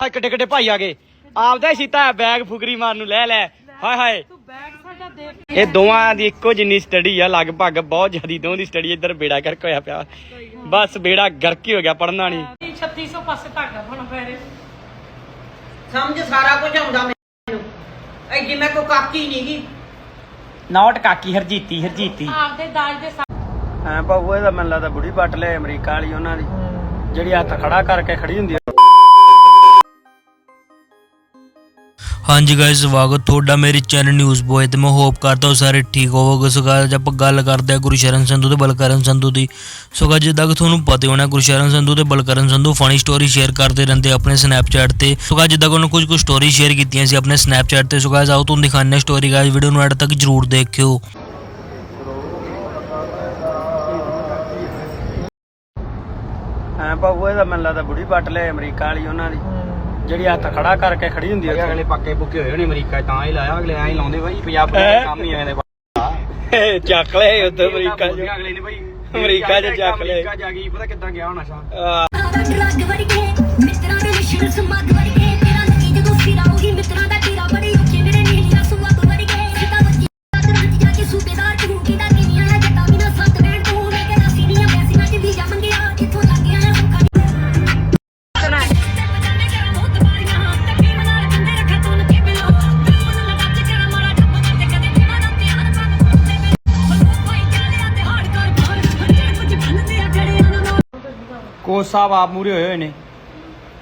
ਆ ਕਿੱਡੇ ਕਿੱਡੇ ਭਾਈ ਆ ਗਏ। ਆਪਦਾ ਸੀਤਾ ਬੈਗ ਫੁਕਰੀ ਮਾਰ ਨੂੰ ਲੈ ਲੈ। ਹਾਏ ਹਾਏ। ਇਹ ਦੋਵਾਂ ਦੀ ਇੱਕੋ ਜਿੰਨੀ ਸਟੱਡੀ ਆ ਲਗਭਗ ਬਹੁਤ ਜ਼ਿਆਦੀ ਦੋਵਾਂ ਦੀ ਸਟੱਡੀ ਇੱਧਰ ਬੇੜਾ ਗਰਕ ਹੋਇਆ ਪਿਆ। ਬਸ ਬੇੜਾ ਗਰਕ ਹੀ ਹੋ ਗਿਆ ਪੜਨਾ ਨਹੀਂ। 3600 ਪਾਸੇ ਧਾਗਾ ਬਣ ਪੈ ਰਿਹਾ। ਸਮਝ ਸਾਰਾ ਕੁਝ ਆਉਂਦਾ ਮੈਨੂੰ। ਐਡੀ ਮੈਂ ਕੋ ਕਾਕੀ ਨਹੀਂ ਗੀ। ਨੌਟ ਕਾਕੀ ਹਰਜੀਤੀ ਹਰਜੀਤੀ। ਆਪਦੇ ਦਾਜ ਦੇ ਹਾਂ ਬਾਬੂ ਇਹਦਾ ਮੈਨੂੰ ਲੱਗਦਾ ਬੁੜੀ ਪੱਟ ਲੈ ਅਮਰੀਕਾ ਵਾਲੀ ਉਹਨਾਂ ਦੀ। ਜਿਹੜੀ ਹੱਥ ਖੜਾ ਕਰਕੇ ਖੜੀ ਹੁੰਦੀ ਹਾਂਜੀ ਗਾਇਸ ਸਵਾਗਤ ਤੁਹਾਡਾ ਮੇਰੇ ਚੈਨਲ ਨਿਊਜ਼ ਬੋਏ ਤੇ। ਮੈਂ ਹੋਪ ਕਰਦਾ ਹਾਂ ਸਾਰੇ ਠੀਕ ਹੋਵੋਗੇ। ਸੋ guys, ਆਪਾਂ ਗੱਲ ਕਰਦੇ ਹਾਂ ਗੁਰਸ਼ਰਨ ਸੰਧੂ ਤੇ ਬਲਕਰਨ ਸੰਧੂ ਦੀ। ਸੋ guys, ਜਿੱਦਾਂ ਕਿ ਤੁਹਾਨੂੰ ਪਤਾ ਹੋਣਾ ਗੁਰਸ਼ਰਨ ਸੰਧੂ ਤੇ Balkaran Sandhu funny story share ਕਰਦੇ ਰਹਿੰਦੇ ਆਪਣੇ ਸਨੈਪਚੈਟ ਤੇ। ਸੋ guys, ਜਿੱਦਾਂ ਕਿ ਉਹਨਾਂ ਕੁਝ ਕੁ ਸਟੋਰੀ ਸ਼ੇਅਰ ਕੀਤੀਆਂ ਸੀ ਆਪਣੇ ਸਨੈਪਚੈਟ ਤੇ। ਸੋ guys, ਆਓ ਤੁਹਾਨੂੰ ਦਿਖਾਉਂਦੇ ਹਾਂ ਸਟੋਰੀ ਗਾਇਸ ਵੀਡੀਓ ਨੂੰ ਐਡ ਤੱਕ ਜਰੂਰ ਦੇਖਿਓ। ਹਾਂ ਬਾਬੂ ਇਹਦਾ ਮੈਨੂੰ ਲੱਗਦਾ ਬੁੜੀ ਪੱਟ ਲੈ ਅਮਰੀਕਾ ਵਾਲੀ ਉਹਨਾਂ ਦੀ। ਜਿਹੜੀ ਹੱਥ ਖੜਾ ਕਰਕੇ ਖੜੀ ਹੁੰਦੀ ਆ ਅਗਲੇ ਪੱਕੇ ਪੁੱਕੇ ਹੋਏ ਹੋਣੇ ਅਮਰੀਕਾ 'ਚ ਤਾਂ ਹੀ ਲਾਇਆ ਅਗਲੇ ਐਂ ਹੀ ਲਾਉਂਦੇ ਬਾਈ ਪੰਜਾਬ ਦੇ ਕੰਮ ਹੀ ਐਂ ਦੇ ਚੱਕ ਲੈ ਉੱਧਰ ਅਮਰੀਕਾ ਚ। ਅਗਲੇ ਨੇ ਬਾਈ। ਅਮਰੀਕਾ 'ਚ ਚੱਕ ਲਏ। ਅਮਰੀਕਾ ਜਾ ਗਈ ਪਤਾ ਕਿੱਦਾਂ ਗਿਆ ਹੋਣਾ ਸ਼ਾ ਕੋਚ ਸਾਹਿਬ ਆਪ ਮੂਰੇ ਹੋਏ ਹੋਏ ਨੇ।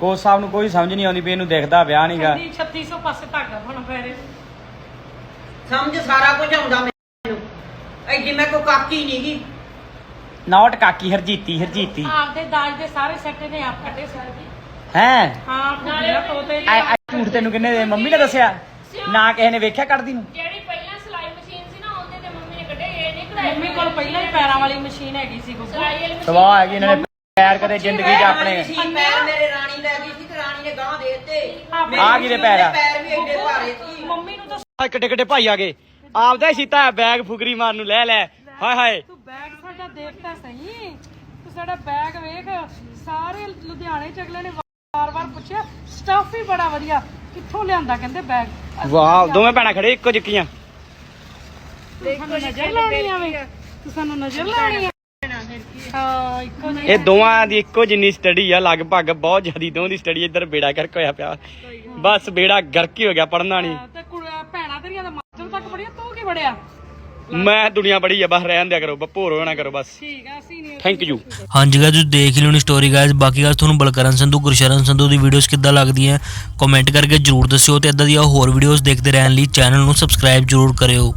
ਕੋਚ ਸਾਹਿਬ ਨੂੰ ਕੋਈ ਸਮਝ ਨਹੀਂ ਆਉਂਦੀ ਵੀ ਇਹਨੂੰ ਦਿਖਦਾ ਵਿਆਹ ਨਹੀਂਗਾ ਕਹਿੰਦੀ 3600 ਪਾਸੇ ਧਾਗਾ ਬਣ ਪੈ ਰਿਹਾ ਸਮਝ ਸਾਰਾ ਕੁਝ ਆਉਂਦਾ ਮੈਨੂੰ। ਐਡੀ ਮੈਂ ਕੋ ਕਾਕੀ ਨਹੀਂ ਗੀ। ਨੌਟ ਕਾਕੀ ਹਰਜੀਤੀ ਹਰਜੀਤੀ। ਆਪਦੇ ਦਾਜ ਦੇ ਸਾਰੇ ਸੈੱਟ ਨੇ ਆਪ ਕੱਟੇ ਸਾਰੇ ਹੈ? ਹਾਂ ਕੁੜੀਆਂ ਤੋਤੇ ਆ ਆ ਝੂਠ ਤੈਨੂੰ ਕਿੰਨੇ ਦੇ ਮੰਮੀ ਨੇ ਦੱਸਿਆ? ਨਾ ਕਿਸੇ ਨੇ ਵੇਖਿਆ ਕੱਢਦੀ ਨੂੰ? ਜਿਹੜੀ ਪਹਿਲਾਂ ਸਿਲਾਈ ਮਸ਼ੀਨ ਸੀ ਨਾ ਉਹਦੇ ਤੇ ਮੰਮੀ ਨੇ ਕੱਢੇ ਇਹ ਨਹੀਂ ਕਢਾਈ ਮੰਮੀ ਕੋਲ ਪਹਿਲਾਂ ਹੀ ਪੈਰਾਂ ਵਾਲੀ ਮਸ਼ੀਨ ਹੈਗੀ ਸੀ ਗੁੱਗੂ ਸਿਲਾਈ ਵਾਲੀ ਮਸ਼ੀਨ ਸਵਾਹ ਹੈਗੀ ਇਹਨਾਂ ਨੇ ਪੈਰ ਕਦੇ ਜ਼ਿੰਦਗੀ 'ਚ ਆਪਣੇ। ਸੀ ਪੈਰ ਮੇਰੇ ਰਾਣੀ ਲੈ ਗਈ ਸੀ ਤੇ ਰਾਣੀ ਨੇ ਗਾਂ ਦੇ ਦਿੱਤੇ। ਆ ਕਿਹਦੇ ਪੈਰ ਆ? ਪੈਰ ਵੀ ਐਡੇ ਭਾਰੇ ਸੀ। ਮੰਮੀ ਨੂੰ ਤਾਂ ਆ ਕਿੱਡੇ ਕਿੱਡੇ ਭਾਈ ਆ ਗਏ। ਆਪਦਾ ਹੀ ਸੀਤਾ ਬੈਗ ਫੁਕਰੀ ਮਾਰ ਨੂੰ ਲੈ ਲੈ। ਹਾਏ ਹਾਏ। ਤੂੰ ਬੈਗ ਸਾਡਾ ਦੇਖ ਤਾਂ ਸਹੀ। ਤੂੰ ਸਾਡਾ ਬੈਗ ਵੇਖ। ਸਾਰੇ ਲੁਧਿਆਣੇ ਚ ਅਗਲੇ ਨੇ ਵਾਰ-ਵਾਰ ਪੁੱਛਿਆ ਸਟਫ ਹੀ ਬੜਾ ਵਧੀਆ। ਕਿੱਥੋਂ ਲਿਆਂਦਾ ਕਹਿੰਦੇ ਬੈਗ? ਵਾਹ ਦੋਵੇਂ ਭੈਣਾਂ ਖੜੇ ਇੱਕੋ ਜਿੱਕੀਆਂ ਸਾਨੂੰ ਨਜ਼ਰ ਲਾਉਣੀ ਆਵੇ? ਤੂੰ ਸਾਨੂੰ ਨਜ਼ਰ ਲਾਉਣੀ ਆ ਹਾਂ ਇੱਕੋ ਜਿਹੀ ਇਹ ਦੋਵਾਂ ਦੀ ਇੱਕੋ ਜਿੰਨੀ ਸਟੱਡੀ ਆ ਲਗਭਗ ਬਹੁਤ ਜ਼ਿਆਦੀ ਦੋਵਾਂ ਦੀ ਸਟੱਡੀ ਇੱਧਰ ਬੇੜਾ ਗਰਕ ਹੋਇਆ ਪਿਆ। ਬਸ ਬੇੜਾ ਗਰਕ ਹੀ ਹੋ ਗਿਆ ਪੜਨਾ ਨਹੀਂ ਤੇ ਕੁੜ- ਭੈਣਾਂ ਤੇਰੀਆਂ ਤਾਂ ਮਾਸਟਰ ਤੱਕ ਪੜੀਆਂ ਤੂੰ ਕੀ ਪੜਿਆ ਮੈਂ ਦੁਨੀਆ ਬੜੀ ਆ ਬਸ ਰਹਿਣ ਦਿਆ ਕਰੋ ਭੋਰ ਹੋਣਾ ਕਰੋ ਬਸ। ਠੀਕ ਆ ਨਹੀਂ ਥੈਂਕ ਯੂ ਹਾਂਜੀ ਗਾਇਸ ਤੁਸੀਂ ਦੇਖ ਹੀ ਲਿਓਣੀ ਸਟੋਰੀ ਗਾਇਸ ਬਾਕੀ ਗਾਇਸ ਤੁਹਾਨੂੰ ਬਲਕਰਨ ਸੰਧੂ ਗੁਰਸ਼ਰਨ ਸੰਧੂ ਦੀ ਵੀਡੀਓਜ਼ ਕਿੱਦਾਂ ਲੱਗਦੀਆਂ ਕਮੈਂਟ ਕਰਕੇ ਜਰੂਰ ਦੱਸਿਓ ਤੇ ਇਦਾਂ ਦੀਆਂ ਹੋਰ ਵੀਡੀਓਜ਼ ਦੇਖਦੇ ਰਹਿਣ ਲਈ ਚੈਨਲ ਨੂੰ ਸਬਸਕ੍ਰਾਈਬ ਜਰੂਰ ਕਰਿਓ।